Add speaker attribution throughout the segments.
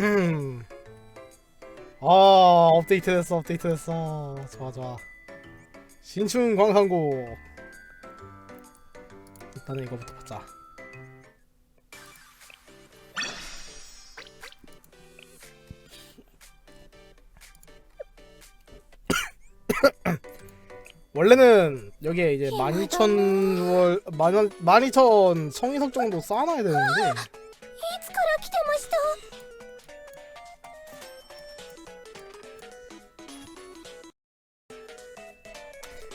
Speaker 1: 음. 아 업데이트 됐어 업데이트 됐어. 좋아 좋아. 신춘 광산곡 일단은 이거부터 보자. 원래는 여기에 이제 12,000월 12,000 성인석 정도 쌓아놔야 되는데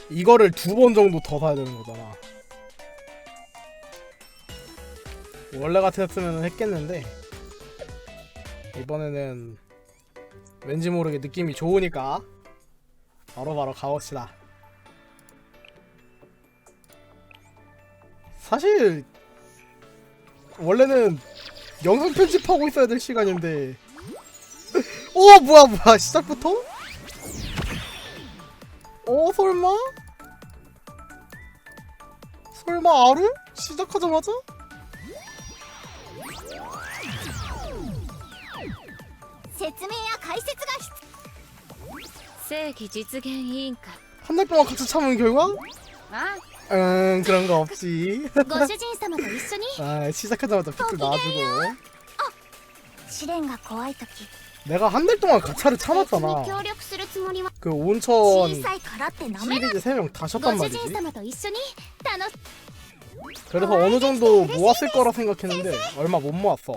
Speaker 1: 이거를 두 번 정도 더 사야 되는 거잖아. 원래 같았으면 했겠는데 이번에는 왠지 모르게 느낌이 좋으니까 바로바로 가봅시다. 사실 원래는 영상 편집하고 있어야 될 시간인데 오 뭐야 뭐야 시작부터? 어 설마? 설마 아루? 시작하자마자?
Speaker 2: 説明や解説が必
Speaker 3: 正規実現委員会
Speaker 1: 한 달 동안 같이 참은 결과?
Speaker 3: あ
Speaker 1: 응 그런 거 없지
Speaker 2: ご主人様と一緒に
Speaker 1: 아 시작하자마자 픽스 놔주고
Speaker 2: 試練が怖い時
Speaker 1: 내가 한 달 동안 가차를 참았잖아. 그 온천 시리즈 세 명 다 쉬었단 말이지. 그래서 어느 정도 모았을 거라 생각했는데 얼마 못 모았어.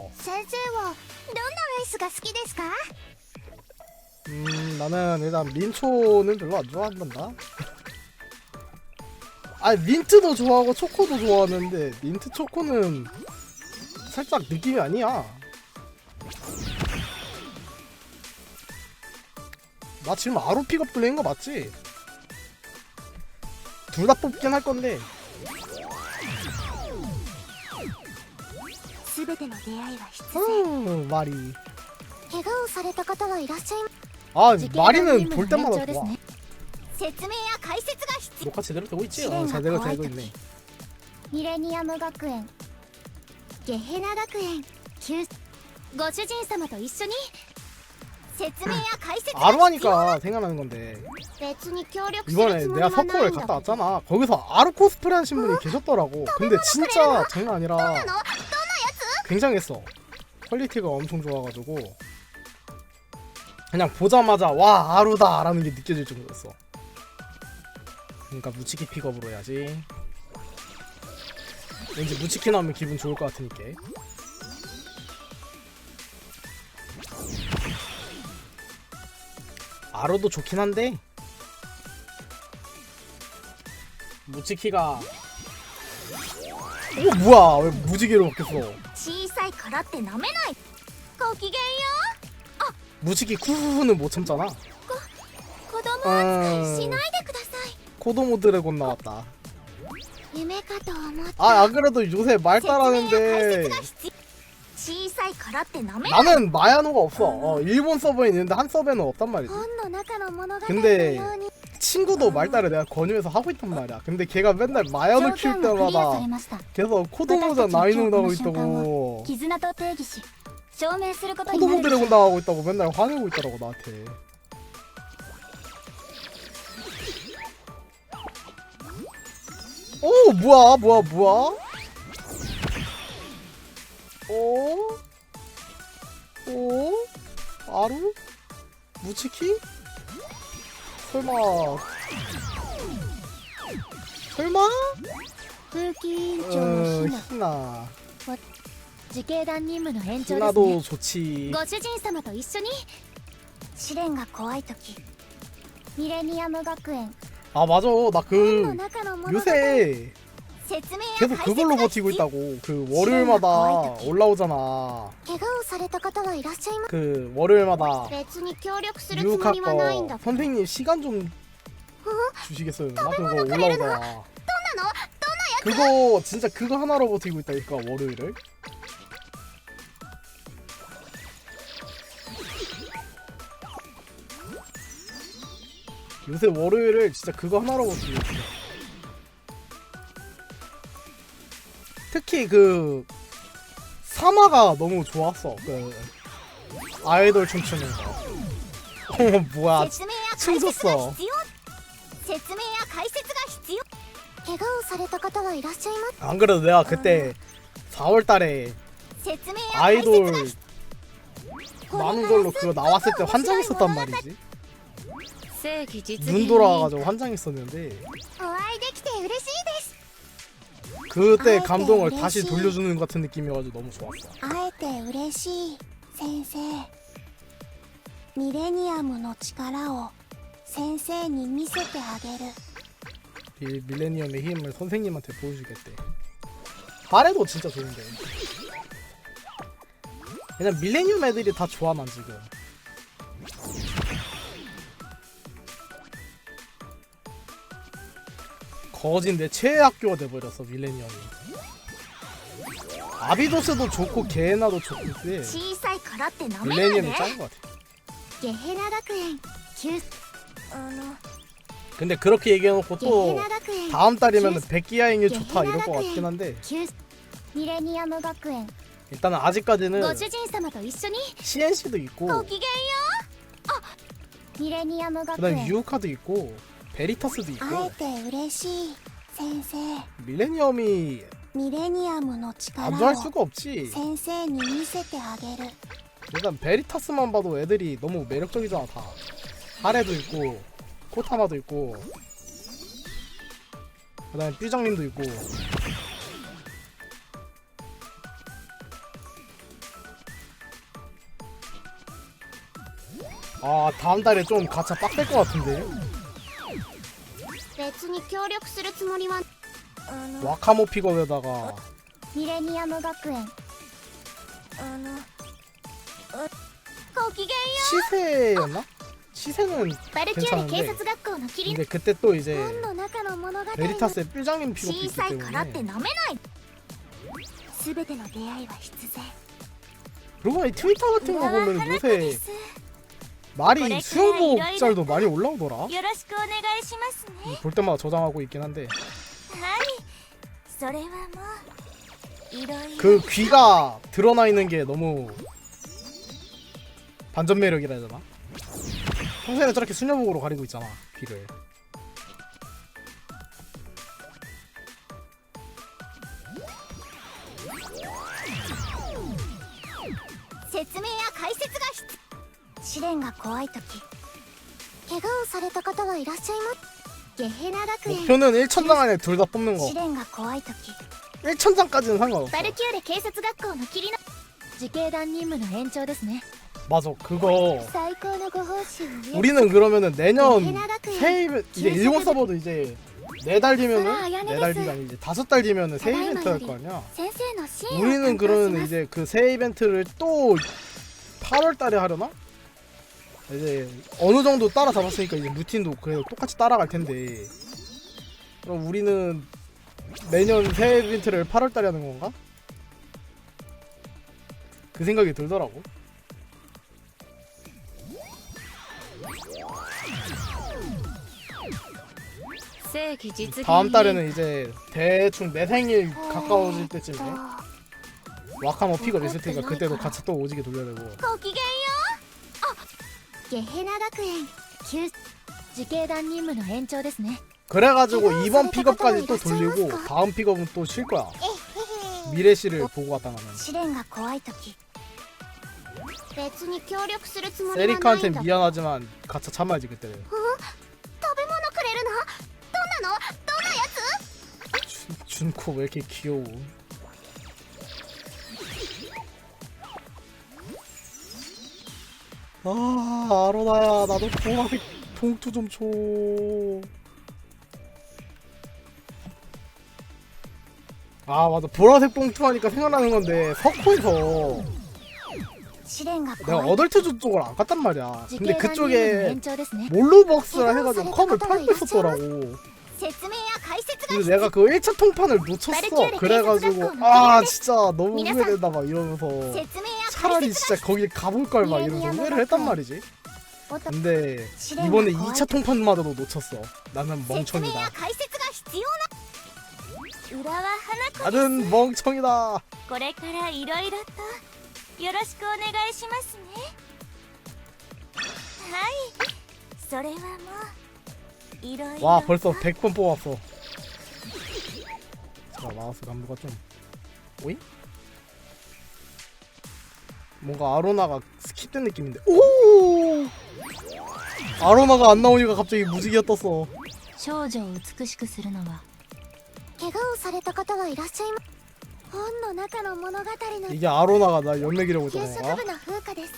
Speaker 1: 음, 나는 일단 민초는 별로 안 좋아한단다. 아, 민트도 좋아하고 초코도 좋아하는데 민트 초코는 살짝 느낌이 아니야. 나 지금 아로 픽업 플레이인 거 맞지? 둘 다 뽑긴 할 건데
Speaker 2: 全ての出会いは必然
Speaker 1: 음 말이
Speaker 2: 怪我をされた方はいらっしゃいま
Speaker 1: 아
Speaker 2: 事件
Speaker 1: 마리는
Speaker 2: の
Speaker 1: 볼
Speaker 2: 任務の
Speaker 1: 때마다
Speaker 2: 延長です
Speaker 1: 좋아
Speaker 2: ね説明や解説が必要
Speaker 1: 녹화 제대로 되고 있지?
Speaker 2: 시간이
Speaker 1: 어 제대로
Speaker 2: 나빠요,
Speaker 1: 되고 있네
Speaker 2: ミレニアム学園ゲヘナ学園旧ご主人様と一緒に説明や解説が
Speaker 1: 아, 아로하니까 생각나는 건데. 이번에 내가 석호를 갔다 왔잖아. 거기서 아로 코스프레 하신 분이 계셨더라고. 근데 진짜 장난 아니라 굉장했어. 퀄리티가 엄청 좋아가지고. 그냥 보자마자 와 아루다 라는 게 느껴질 정도였어. 그러니까 무치키 픽업으로 해야지. 왠지 무치키 나오면 기분 좋을 것 같으니까. 알아도 좋긴 한데 무치키가 오 뭐야? 왜 무지개로 바뀌었어? 무지개 쿠후후는 못 참잖아. 코도모 어. 드래곤 나왔다. 아 안 그래도 요새 말 따라하는데 나는 마야노가 없어. 어, 일본 서버에 있는데 한 서버에는 없단 말이지. 근데 친구도 말따를 내가 권유해서 하고 있단 말이야. 근데 걔가 맨날
Speaker 2: 마연을 키울
Speaker 1: 때마다 계속 코도모장 나이노 나고 있다고. 코도모 데리고 나가고 있다고 맨날 화내고 있더라고 나한테. 오 뭐야 뭐야 뭐야? 오오 아루? 무치키? 설마 설마?
Speaker 2: 風紀委員長の
Speaker 1: 어
Speaker 2: ヒナ
Speaker 1: 희나
Speaker 2: 自警団任務の延長ですね
Speaker 1: 희나도 좋지
Speaker 2: ご主人様と一緒に試練が怖い時ミレニアム学園
Speaker 1: 아 맞아 나
Speaker 2: 本の
Speaker 1: 그
Speaker 2: 中の物語
Speaker 1: 요새
Speaker 2: 説明や
Speaker 1: 계속 그걸로 버티고 있다고. 그 월요일마다 올라오잖아. 그 월요일마다 유학과 선생님 시간 좀 주시겠어요? 나 그거 올라오잖아. 그거 진짜 그거 하나로 버티고 있다니까 월요일을. 요새 월요일을 진짜 그거 하나로 버티고 있어. 특히 그 사마가 너무 좋았어 그 아이돌 춤추는 거. 어 뭐야?
Speaker 2: 説明や解説が
Speaker 1: 춤췄어.
Speaker 2: 必要説明や解説が必要怪我をされた方はいらっしゃいま
Speaker 1: 안 그래도 내가 그때 4월달에
Speaker 2: 説明や解説
Speaker 1: 아이돌
Speaker 2: が
Speaker 1: 많은 걸로 그거 나왔을 때 환장했었단 말이지.
Speaker 3: 正義実現
Speaker 1: 눈 돌아와가지고 환장했었는데 그때
Speaker 2: 아,
Speaker 1: 감동을
Speaker 2: 네,
Speaker 1: 다시
Speaker 2: 嬉しい
Speaker 1: 돌려주는 것 같은 느낌이어가지고 너무 좋았어.
Speaker 2: 会えて嬉しい先生ミレニアムの力を先生に見せてあげる
Speaker 1: 이 밀레니엄의 힘을 선생님한테 보여주겠대. 하레도 진짜 좋은데. 그냥 밀레니엄 애들이 다 좋아 난 지금. 거진데 최애 학교가 돼버렸어 밀레니엄이. 아비도스도 좋고 게헤나도 좋은데 밀레니엄이 짠 것 같아. 근데 그렇게 얘기해놓고 또 다음 달이면 백기야행이 좋다 이럴 것 같긴 한데 일단 아직까지는 CNC도 있고 그다음 유카도 있고 베리타스도
Speaker 2: 会え
Speaker 1: 있고
Speaker 2: て嬉しい先生
Speaker 1: 밀레니엄이
Speaker 2: ミレニアムの
Speaker 1: 안
Speaker 2: 力
Speaker 1: 좋아할
Speaker 2: を
Speaker 1: 수가 없지
Speaker 2: 先生に見せてあげる
Speaker 1: 일단 베리타스만 봐도 애들이 너무 매력적이잖아 다 하레도 있고 코타마도 있고 그다음에 삐정님도 있고 아 다음 달에 좀 가차 빡셀 것 같은데
Speaker 2: 別に協力するつもりはあの
Speaker 1: 와카모 픽업에다가
Speaker 2: ミレニアム学園あのうごきげんよ
Speaker 1: 시세였나? 시세는
Speaker 2: うバルキューレ
Speaker 1: 괜찮은데
Speaker 2: 警察学校のキリン
Speaker 1: 근데 그때 또 이제
Speaker 2: 本の中の物語
Speaker 1: 베리타스의 뾰장님 픽업도
Speaker 2: 小
Speaker 1: 있기
Speaker 2: さいからって
Speaker 1: 때문에
Speaker 2: 飲めない全ての出会いは必然
Speaker 1: 그러고 보니 트위터 같은 거
Speaker 2: 浦和
Speaker 1: 보면
Speaker 2: 花子で
Speaker 1: 요새
Speaker 2: す
Speaker 1: 말이 수목살도 많이 올라오더라.
Speaker 2: 음,
Speaker 1: 볼 때마다 저장하고 있긴 한데. 그 귀가 드러나 있는 게 너무 반전 매력이라 해야 되나? 평소에는 저렇게 수녀복으로 가리고 있잖아 귀를.
Speaker 2: 試練が怖い時怪我をされた方はいらっしゃいますゲヘナ学園
Speaker 1: 목표는 1천장 안에 둘 다 뽑는 거
Speaker 2: 試練が怖い時
Speaker 1: 1천장까지는 상관없어
Speaker 2: バルキューレ警察学校のキリノ自警団任務の延長ですね
Speaker 1: 맞아 그거
Speaker 2: 最高のご報酬を
Speaker 1: 우리는 그러면은 내년
Speaker 2: 게헤나 학園
Speaker 1: 새 이벤- 이제 일본 서버도 이제 네 달
Speaker 2: 그래,
Speaker 1: 뒤면은
Speaker 2: 아야네
Speaker 1: 네 달
Speaker 2: 데스.
Speaker 1: 뒤가 아니지 다섯 달 뒤면은 새
Speaker 2: 다다이마
Speaker 1: 이벤트 할
Speaker 2: 요리.
Speaker 1: 거 아니야
Speaker 2: 先生の支援を
Speaker 1: 우리는
Speaker 2: 担当し
Speaker 1: 그러면
Speaker 2: ます
Speaker 1: 이제 그 새 이벤트를 또 8월 달에 하려나? 이제 어느 정도 따라 잡았으니까 이제 루틴도 그래도 똑같이 따라갈 텐데. 그럼 우리는 매년 새해 빈트를 8월달에 하는 건가? 그 생각이 들더라고. 다음 달에는 이제 대충 내 생일 가까워질 때쯤에 와카모 피가 있을 테니까 그때도 같이 또 오지게 돌려야 되고.
Speaker 2: ゲヘナ学園旧自警団任務の延長ですね
Speaker 1: 그래가지고
Speaker 2: 이거
Speaker 1: 이번
Speaker 2: 저거
Speaker 1: 픽업까지 또
Speaker 2: 저거
Speaker 1: 돌리고
Speaker 2: 이거
Speaker 1: 다음 픽업은 또 쉴 거야
Speaker 2: えへへ
Speaker 1: 미래 씨를 보고 갔다 나는
Speaker 2: 試練が怖い時別に協力するつもりはない
Speaker 1: 세리카한테
Speaker 2: んだ
Speaker 1: 미안하지만 가차 참아야지 그때는
Speaker 2: 食べ物くれるのどんなのどんなやつ
Speaker 1: 준, 준코 왜 이렇게 귀여워 아 아로나야 나도 좋아 봉투 좀 줘. 아 맞아 보라색 봉투 하니까 생각나는 건데 석호에서 내가 어덜트존 쪽을 안 갔단 말이야. 근데 그쪽에 몰루벅스라 해가지고 컵을 팔고 있었더라고. 근데 내가 그 1차 통판을 놓쳤어. 그래가지고 아 진짜 너무 후회된다 막 이러면서 차라리
Speaker 2: 説
Speaker 1: 진짜 거길 가볼걸 막 이러면서 후회를 했단 말이지
Speaker 2: が
Speaker 1: 근데
Speaker 2: 시련이
Speaker 1: 이번에
Speaker 2: 거의-
Speaker 1: 2차 통판마저도 놓쳤어 나는
Speaker 2: 説明
Speaker 1: 멍청이다
Speaker 2: や解説が必要な浦和花子
Speaker 1: 나는 멍청이다
Speaker 2: これからいろいろと よろしくお願いしますねはいそれはもういろいろ
Speaker 1: 와 벌써 100번 뽑았어 제가 마우스 감도가 좀 오잉? 뭔가 아로나가 스킵된 느낌인데 오 아로나가 안 나오니까 갑자기 무지개가 떴어
Speaker 3: 少女を美しくするのは
Speaker 2: 怪我をされた方はいらっしゃいます本の中の物語の
Speaker 1: 이게 아로나가 날 연맥이라고
Speaker 2: 給食
Speaker 1: 했잖아
Speaker 2: 部の風花です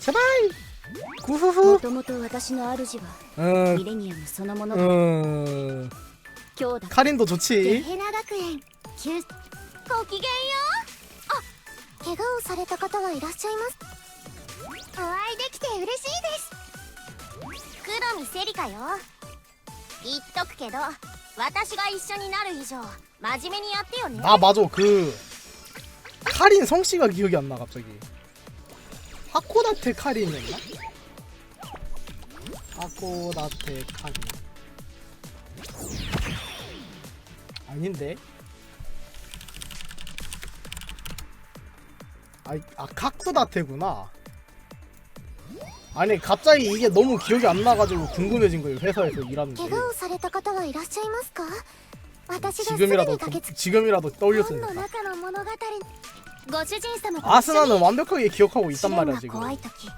Speaker 1: 제발
Speaker 2: も
Speaker 1: 구후후
Speaker 2: ともと私の主は
Speaker 1: 응
Speaker 2: ミレニアムそのもの
Speaker 1: 응.
Speaker 2: 今日だ
Speaker 1: 카린도
Speaker 2: ゲ
Speaker 1: 좋지
Speaker 2: ヘナ学園救ごきげんようあ 怪我をされた方はいらっしゃいますお会いできて嬉しいです黒見セリカよ言っとくけど私が一緒になる以上真面目にやってよね
Speaker 1: 아 맞아 그 카린 성씨가 기억이 안 나 갑자기 하코다테 카린이었나? 하코다테 카린 아닌데 아, 아 카쿠다테구나 아니 갑자기 이게 너무 기억이 안 나가지고 궁금해진 거예요 회사에서 일하는 게
Speaker 2: 怪我をされた方はいらっしゃいますか私がすぐ
Speaker 1: 지금이라도
Speaker 2: に駆けつ
Speaker 1: 지금이라도
Speaker 2: 本の
Speaker 1: 떠올렸으니까
Speaker 2: 中の物語ご主人様と
Speaker 1: 아스나는 완벽하게 기억하고
Speaker 2: 試
Speaker 1: 있단
Speaker 2: 練
Speaker 1: 말이야
Speaker 2: が
Speaker 1: 지금
Speaker 2: 怖い時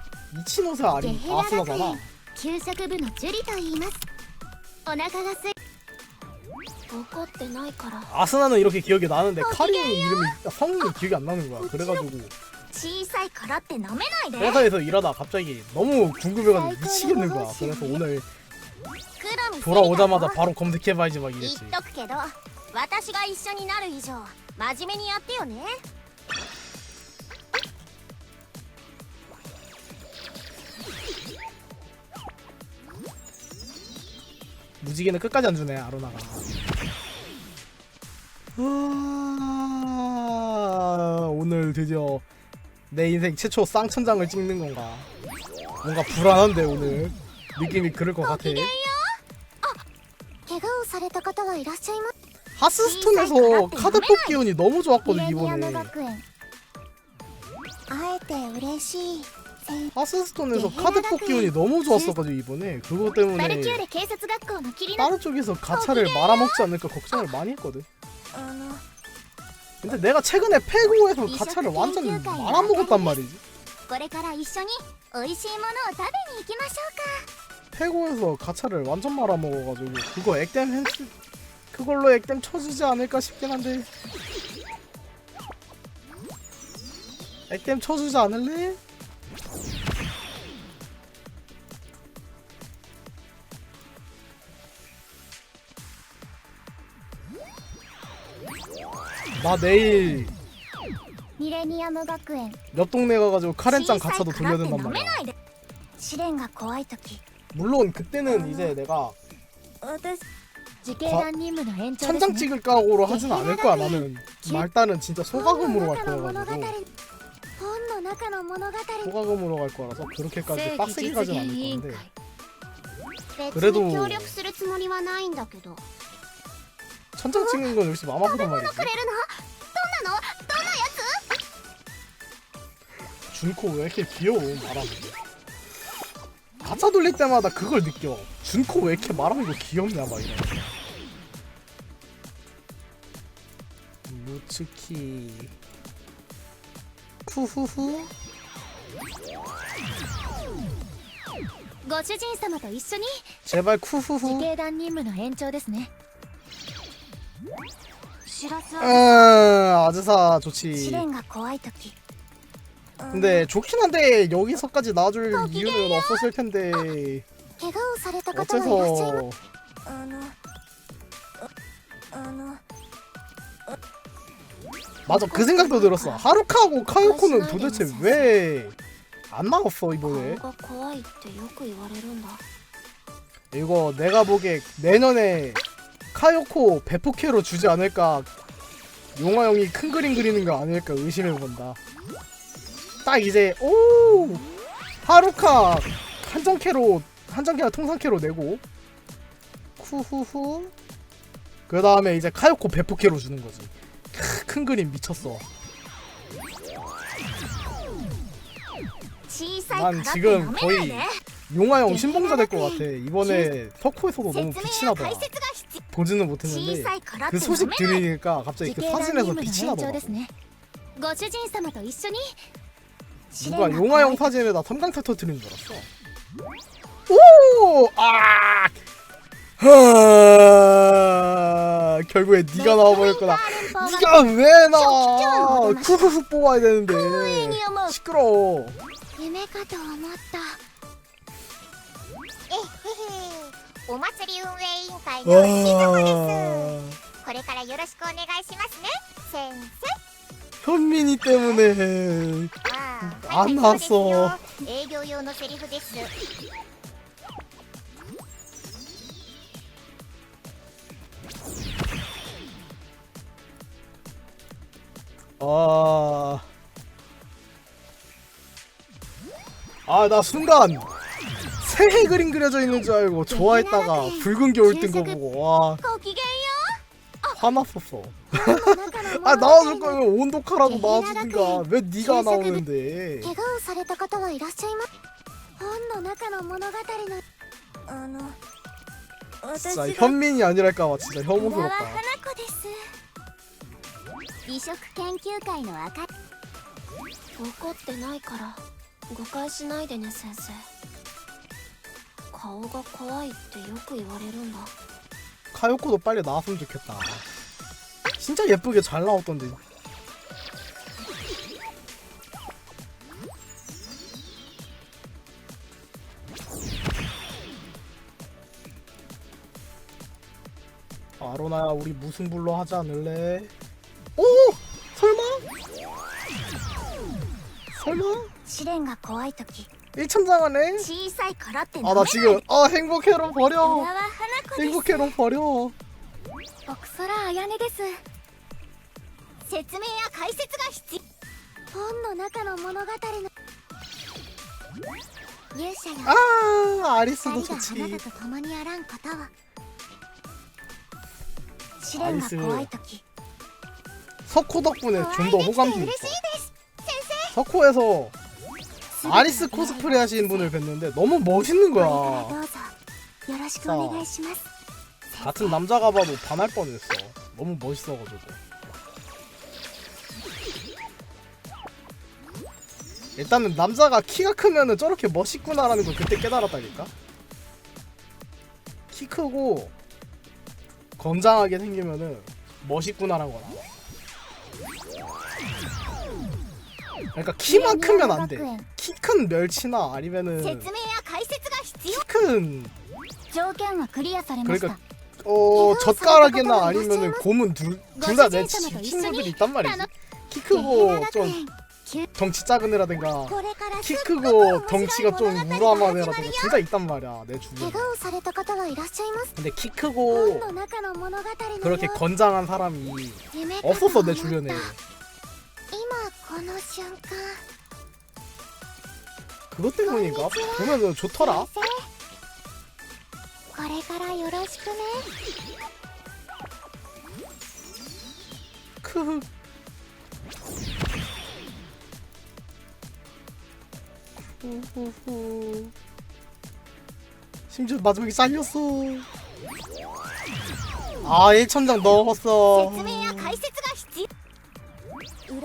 Speaker 1: 이치노사
Speaker 2: ゲ
Speaker 1: 아니
Speaker 2: ヘナ学
Speaker 1: 아스나잖아
Speaker 2: 園給食部のジュリと言いますお腹がすい 怒ってないから
Speaker 1: 아스나는 이렇게 기억이 나는데 카린 이름이 성이 기억이 안 나는 거야 그래가지고
Speaker 2: 小さいからって舐めないで
Speaker 1: 회사에서 일하다 갑자기 너무 궁금해가지고 미치겠는 거야 그래서 오늘
Speaker 2: 黒見
Speaker 1: 돌아오자마자 바로 검색해봐야지 막
Speaker 2: 言
Speaker 1: 이랬지
Speaker 2: っとくけど私が一緒になる以上真面目にやってよね
Speaker 1: 무지개는 끝까지 안 주네 아로나가 아, 오늘 드디어 내 인생 최초 쌍천장을 찍는 건가 뭔가 불안한데 오늘 느낌이 그럴 것 같아
Speaker 2: 怪我をされた方はいらっしゃいます
Speaker 1: 하스스톤에서 카드 뽑기 운이 너무
Speaker 2: ミ
Speaker 1: 좋았거든
Speaker 2: レニアム
Speaker 1: 이번에
Speaker 2: 学園会えて嬉しい
Speaker 1: 하스스톤에서 카드 뽑기 운이 너무 좋았어가지고 이번에 그거
Speaker 2: バルキュー
Speaker 1: 때문에
Speaker 2: レ警察学校の霧の
Speaker 1: 다른 쪽에서 가차를 말아먹지 않을까 걱정을 많이 했거든
Speaker 2: あの
Speaker 1: 근데 내가 최근에 페고에서 가차를 완전 말아먹었단 말이지. 페고에서 가차를 완전 말아먹어가지고 그거 액땜 했을 그걸로 액땜 쳐주지 않을까 싶긴 한데 액땜 쳐주지 않을래? 나 내일
Speaker 2: かミレニアム学園
Speaker 1: 옆 동네 가가지고 카렌짱
Speaker 2: 小さい
Speaker 1: 가차도
Speaker 2: からって
Speaker 1: 돌려야 된단
Speaker 2: 舐め
Speaker 1: 말이야
Speaker 2: ないで試練が怖い時
Speaker 1: 물론 그때는 이제 내가
Speaker 2: 私
Speaker 3: 自警団任務の延長です
Speaker 1: 천장
Speaker 3: ね
Speaker 1: 찍을 각오로 하진 않을 거야 나는 말단은 진짜 소가금으로 갈
Speaker 2: 本の中の物語
Speaker 1: 거여가지고
Speaker 2: 本の中の物語
Speaker 1: 소가금으로 갈 거라서 그렇게까지
Speaker 3: 正義
Speaker 1: 빡세게
Speaker 3: 実
Speaker 1: 가진
Speaker 3: 現
Speaker 1: 않을
Speaker 3: 委員
Speaker 1: 건데
Speaker 3: 会
Speaker 2: 別
Speaker 1: 그래도
Speaker 2: に協力するつもりはないんだけど
Speaker 1: 천장 찍는 건 역시 마마보단 말이지
Speaker 2: くれるのどんなのどんなや
Speaker 1: 준코 왜 이렇게 귀여워 말하는 게 가짜 돌릴 때마다 그걸 느껴 준코 왜 이렇게 말하는 거 귀엽냐 막 이러 무츠키 후후후
Speaker 2: つご主人様と一緒に
Speaker 1: 제발
Speaker 3: 自
Speaker 1: 쿠후후
Speaker 3: 警団任務の延長ですね
Speaker 1: 아, 아즈사 좋지. 근데 좋긴 한데 여기서까지 나와줄 이유는 없었을 텐데. 어째서? 맞아 그 생각도 들었어. 하루카하고 카요코는 도대체 왜안 막았어 이번에? 이거 내가 보기에 내년에 카요코 배포케로 주지 않을까 용화 형이 큰 그림 그리는 거 아닐까 의심해 본다. 딱 이제 오 하루카 한정캐로 한정캐나 통상캐로 내고 후후후 그 다음에 이제 카요코 배포캐로 주는 거지. 크, 큰 그림 미쳤어. 난 지금 거의 용화형 신봉자 될 것 같아. 이번에 터코에서도 너무 빛이 나더라.
Speaker 2: 解説が必要
Speaker 1: 보지는
Speaker 2: 小
Speaker 1: 못했는데
Speaker 2: さいからっ
Speaker 1: 그
Speaker 2: て飲
Speaker 1: 소식
Speaker 2: めない
Speaker 1: 들으니까 갑자기
Speaker 3: 自
Speaker 1: 그
Speaker 3: 警団任
Speaker 1: 사진에서
Speaker 3: 務の
Speaker 1: 빛이
Speaker 3: 延長
Speaker 1: 나더라.
Speaker 3: ですねご主人様と一緒に試練
Speaker 1: 누가
Speaker 3: が
Speaker 1: 용화형
Speaker 3: 怖い
Speaker 1: 사진에다 섬광탄 터트리는 줄 알았어. 오! 아! 하... 결국에 네가 나와버렸구나.
Speaker 2: 連邦が
Speaker 1: 네가 왜 나와? 쿠쿠스 뽑아야 되는데.
Speaker 2: に思う
Speaker 1: 시끄러워.
Speaker 2: お祭り運営委員会のしずこです
Speaker 1: 와...
Speaker 2: これからよろしくお願いしますね先生
Speaker 1: 현민이 때문에
Speaker 2: ああ
Speaker 1: あんな
Speaker 2: はいはいそう
Speaker 1: そう
Speaker 2: ですよ営業用のセリフです
Speaker 1: 아... 아, 나 순간 새해 그림 그려져 있는 줄 알고 좋아했다가 붉은 겨울 뜬 거 보고 와
Speaker 2: ごきげんよ
Speaker 1: 화났었어.
Speaker 2: う中の
Speaker 1: 아
Speaker 2: 物語
Speaker 1: 나와줄 거면 온도카라도 나와주든가 왜 네가 나오는데?
Speaker 2: 怪我をされた方はいらっしゃいます本の中の物語のあの私
Speaker 1: 진짜
Speaker 2: が
Speaker 1: 현민이 아니랄까봐 진짜
Speaker 2: 浦和
Speaker 1: 혐오스럽다.
Speaker 2: 花子です美食研究会の赤
Speaker 4: 怒ってないから誤解しないでね先生 顔が怖いってよく言われるんだ
Speaker 1: 카요코도 빨리 나왔으면 좋겠다. 진짜 예쁘게 잘 나왔던데. 아로나야 우리 무슨 불로 하지 않을래? 오! 설마? 설마?
Speaker 2: 試練が怖い時
Speaker 1: 일천장하네?
Speaker 2: 小さいからって飲
Speaker 1: 아
Speaker 2: め
Speaker 1: 나
Speaker 2: ない
Speaker 1: 지금 아 행복해로
Speaker 2: 浦
Speaker 1: 버려
Speaker 2: 和花子です
Speaker 1: 행복해로 버려
Speaker 2: 奥空彩音です説明や解説が必要本の中の物語の勇者よ
Speaker 1: 아 아리스도
Speaker 2: 二人があ
Speaker 1: 좋지
Speaker 2: なたと共にあらんことは試練が怖い時
Speaker 1: 석호 덕분에
Speaker 2: お会
Speaker 1: 좀
Speaker 2: い
Speaker 1: 더
Speaker 2: できて
Speaker 1: 호감도
Speaker 2: 嬉
Speaker 1: 있어
Speaker 2: しいです先
Speaker 1: 석호에서
Speaker 2: 生
Speaker 1: 아리스 코스프레 하신 분을 뵀는데 너무 멋있는 거야.
Speaker 2: 그러니까
Speaker 1: 같은 남자가 봐도 반할 뻔했어. 너무 멋있어가지고. 일단은 남자가 키가 크면은 저렇게 멋있구나라는 걸 그때 깨달았다니까. 키 크고 건장하게 생기면은 멋있구나라는 거라. 그러니까 키만 크면 안 돼. 키 큰 멸치나 아니면은 키 큰. 그러니까 어 젓가락이나 아니면은 곰은 둘둘다내 친구들이 있단 말이지. 키 크고 좀 덩치 작은애라든가 키 크고 덩치가 좀 우람한 애라든가 둘 다 있단 말이야 내 주변에. 근데 키 크고 그렇게 건장한 사람이 없었어 내 주변에.
Speaker 2: この瞬間
Speaker 1: 그것 때문인가 보면은 좋더라
Speaker 2: 先生これからよろしくね
Speaker 1: 크 후후후. 심지어 마지막에 잘렸어 아 1천장 넣었어
Speaker 2: 説明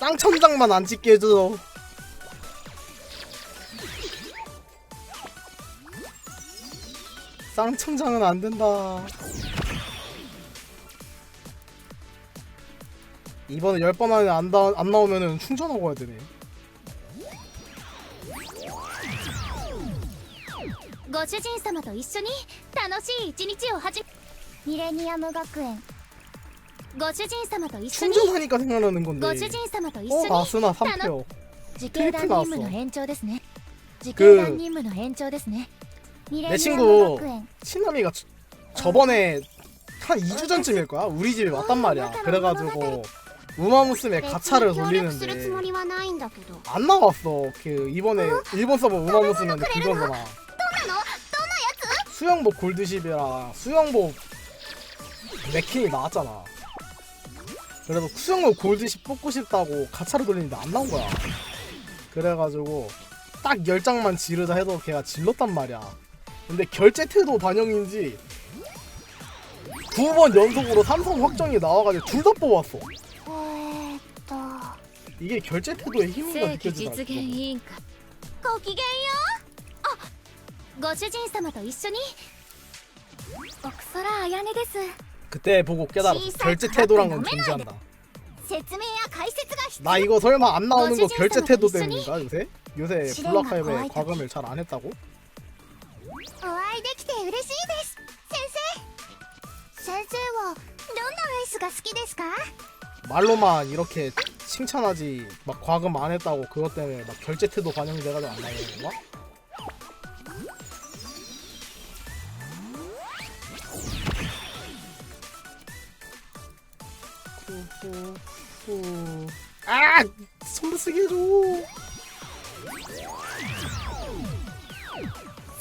Speaker 1: 쌍천장만 안 찍게 해줘. 쌍천장은 안 된다. 이번에 10번 안에 안, 다, 안 나오면은 충전하고 와야 되네.
Speaker 3: ご主人様と一緒に楽しい一日を始め
Speaker 2: ミレニアム学園
Speaker 3: ご主人様と一緒に
Speaker 1: 충전하니까 생각나는 건데.
Speaker 3: ご主人様と一緒
Speaker 1: 어,
Speaker 3: に
Speaker 1: 나스나 3표.
Speaker 3: 自警団任務の延長ですね 時
Speaker 1: く
Speaker 3: 系団任務の延長ですね
Speaker 2: ミレ
Speaker 1: 내
Speaker 2: ニアム
Speaker 1: 친구
Speaker 2: 学園
Speaker 1: 친남이가 저- 저번에 한 2주 전쯤일 거야 우리 집에 왔단 말이야 그래가지고 우마무스메
Speaker 2: 別に
Speaker 1: 가차를
Speaker 2: 協力するつも
Speaker 1: 돌리는데
Speaker 2: りはないんだけど
Speaker 1: 안 나왔어 그 이번에 일본 서버 우마무스메인데 그거잖아 수영복 골드십이랑 수영복 맥킨이 나왔잖아 그래서 수영복 골드십 뽑고 싶다고 가차를 돌리는데 안 나온 거야 그래가지고 딱 10장만 지르자 해도 걔가 질렀단 말이야 근데 결제 태도 반영인지 두 번 연속으로 삼성 확정이 나와가지고 둘 다 뽑았어
Speaker 2: えーっと
Speaker 1: 이게 결제 태도의 힘이
Speaker 3: 正規実
Speaker 1: 느껴지더라고
Speaker 3: 現委員会
Speaker 2: ごきげんよ
Speaker 3: ご主人様と一緒に
Speaker 2: う奥空彩音です
Speaker 1: 그때 보고 깨달았어. 결제 태도란 건 존재한다. 나 이거 설마 안 나오는 거 결제 태도 때문인가 요새? 요새 블락하임에 과금을 잘 안 했다고? 말로만 이렇게 칭찬하지 막 과금 안 했다고 그것 때문에 막 결제 태도 반영돼가지고 안 나오는 건가? 후후후 아! 손도 쓰게 해줘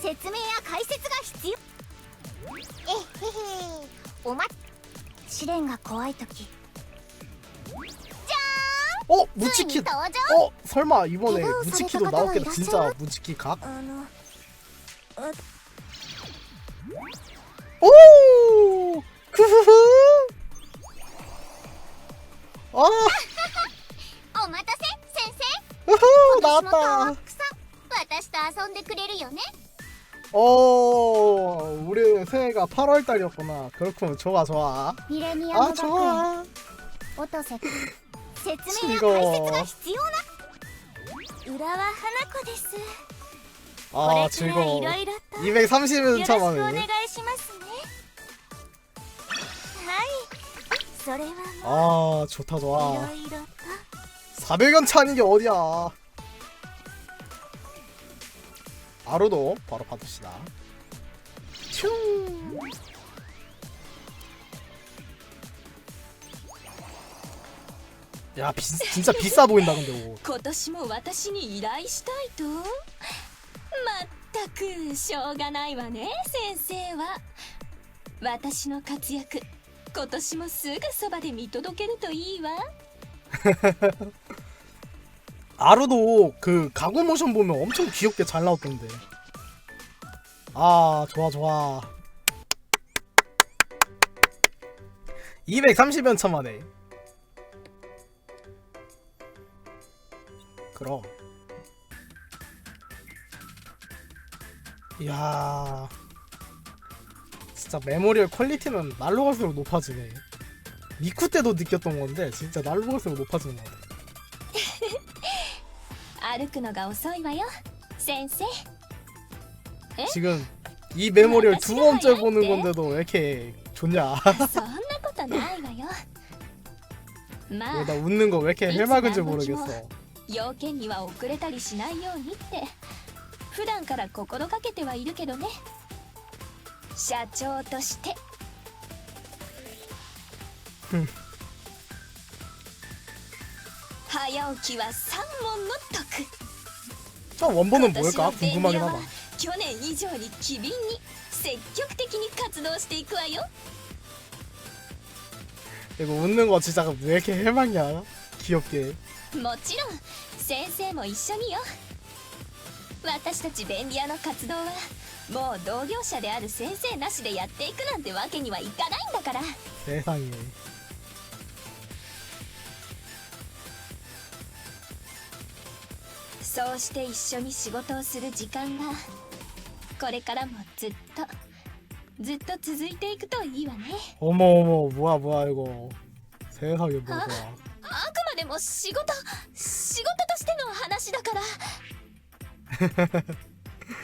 Speaker 2: 説明や解説が必要えへへおま試練が怖い時
Speaker 1: 어?
Speaker 2: ついに
Speaker 1: 무치키
Speaker 2: 登場
Speaker 1: 어? 설마 이번에
Speaker 2: 이거
Speaker 1: 무치키도
Speaker 2: 사례가
Speaker 1: 나왔겠다
Speaker 2: 가다가
Speaker 1: 진짜 무치키 각?
Speaker 2: あの
Speaker 1: 오! 크흐흐! 아!
Speaker 2: お待たせ先生
Speaker 1: 우후!
Speaker 2: 今年もた
Speaker 1: 나왔다
Speaker 2: くさん私と遊んでくれるよね
Speaker 1: 어, 우리 새해가 8월 달이었구나. 그렇구나. 좋아, 좋아.
Speaker 2: ミレニア
Speaker 1: 아,
Speaker 2: ム学園
Speaker 1: 좋아.
Speaker 2: 音瀬説明や
Speaker 1: 즐거워.
Speaker 2: 解説が必要な浦和花子です
Speaker 1: 아,
Speaker 2: これからい
Speaker 1: 즐거워.
Speaker 2: ろいろと
Speaker 1: 230은
Speaker 2: よろしくお願
Speaker 1: 참아네.
Speaker 2: いしますねはいそれは
Speaker 1: 아, 좋다,
Speaker 2: もう
Speaker 1: 좋아.
Speaker 2: いろいろと
Speaker 1: 400연 차는 게 어디야. 아루도 바로 받읍시다. 슝! 야, 비, 진짜 비싸 보인다, 근데 옷.
Speaker 4: 今年も私に依頼したいとまったくしょうがないわね先生は私の活躍 今年もすぐそばで見届けるといいわ
Speaker 1: 아루도 그 가구 모션 보면 엄청 귀엽게 잘 나왔던데. 아, 좋아, 좋아. 230연 차 만에. 그럼. 이야. 진짜 메모리얼 퀄리티는 날로 갈수록 높아지네. 미쿠 때도 느꼈던 건데 진짜 날로 갈수록 높아지는 것 같아.
Speaker 4: 歩くのが遅いわよ先生
Speaker 1: 지금 이 메모리를 두 번째
Speaker 4: 私が
Speaker 1: 보는
Speaker 4: 早いって
Speaker 1: 건데도 왜 이렇게 좋냐?
Speaker 4: そんなことないわよま
Speaker 1: 왜
Speaker 4: あ
Speaker 1: 나 웃는 거 왜 이렇게
Speaker 4: 이
Speaker 1: 해맑은지
Speaker 4: 지난
Speaker 1: 모르겠어.
Speaker 4: 要件には遅れたりしないようにって普段から心がけてはいるけどね 社長として
Speaker 1: ふん
Speaker 4: 早起きは三問の徳
Speaker 1: 저 원본은
Speaker 4: 今年
Speaker 1: 뭘까?
Speaker 4: の便利
Speaker 1: 궁금하긴
Speaker 4: 屋は
Speaker 1: 하다.
Speaker 4: 去年以上に機敏に積極的に活動していくわよ
Speaker 1: 이거 웃는 거 진짜 왜 이렇게 해맑냐? 귀엽게.
Speaker 4: もちろん先生も一緒によ私たち便利屋の活動は もう同業者である先生なしでやっていくなんてわけにはいかないんだから
Speaker 1: 세상에.
Speaker 4: そうして一緒に仕事をする時間がこれからもずっとずっと続いていくといいわね
Speaker 1: 어머 어머 뭐야 뭐야 이거. 세상에 뭐야.
Speaker 4: あくまでも仕事仕事としての話だから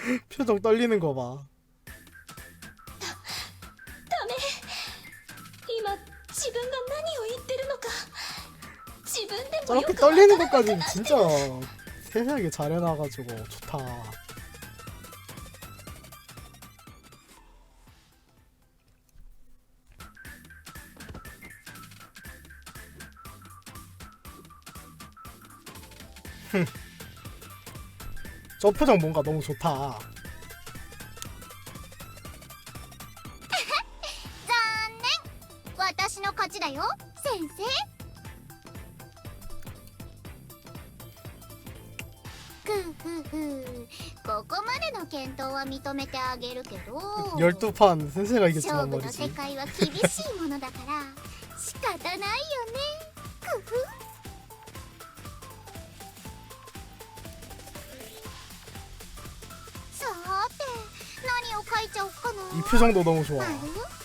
Speaker 1: 표정 떨리는 거 봐.
Speaker 4: 다메. 이마 지금 난
Speaker 1: 이렇게 떨리는 것까지 진짜 세세하게 잘 해놔가지고 좋다. 저 표정 뭔가 너무 좋다
Speaker 3: 残念私の勝ちだよ先生ふうふうふうここまでの検討は認めてあげるけど
Speaker 1: 12판 센세가
Speaker 3: 勝
Speaker 1: 이겼지만
Speaker 3: 負の
Speaker 1: 말이지
Speaker 3: 世界は厳しいものだから仕方ないよねふふ
Speaker 1: 이 표정도 너무 좋아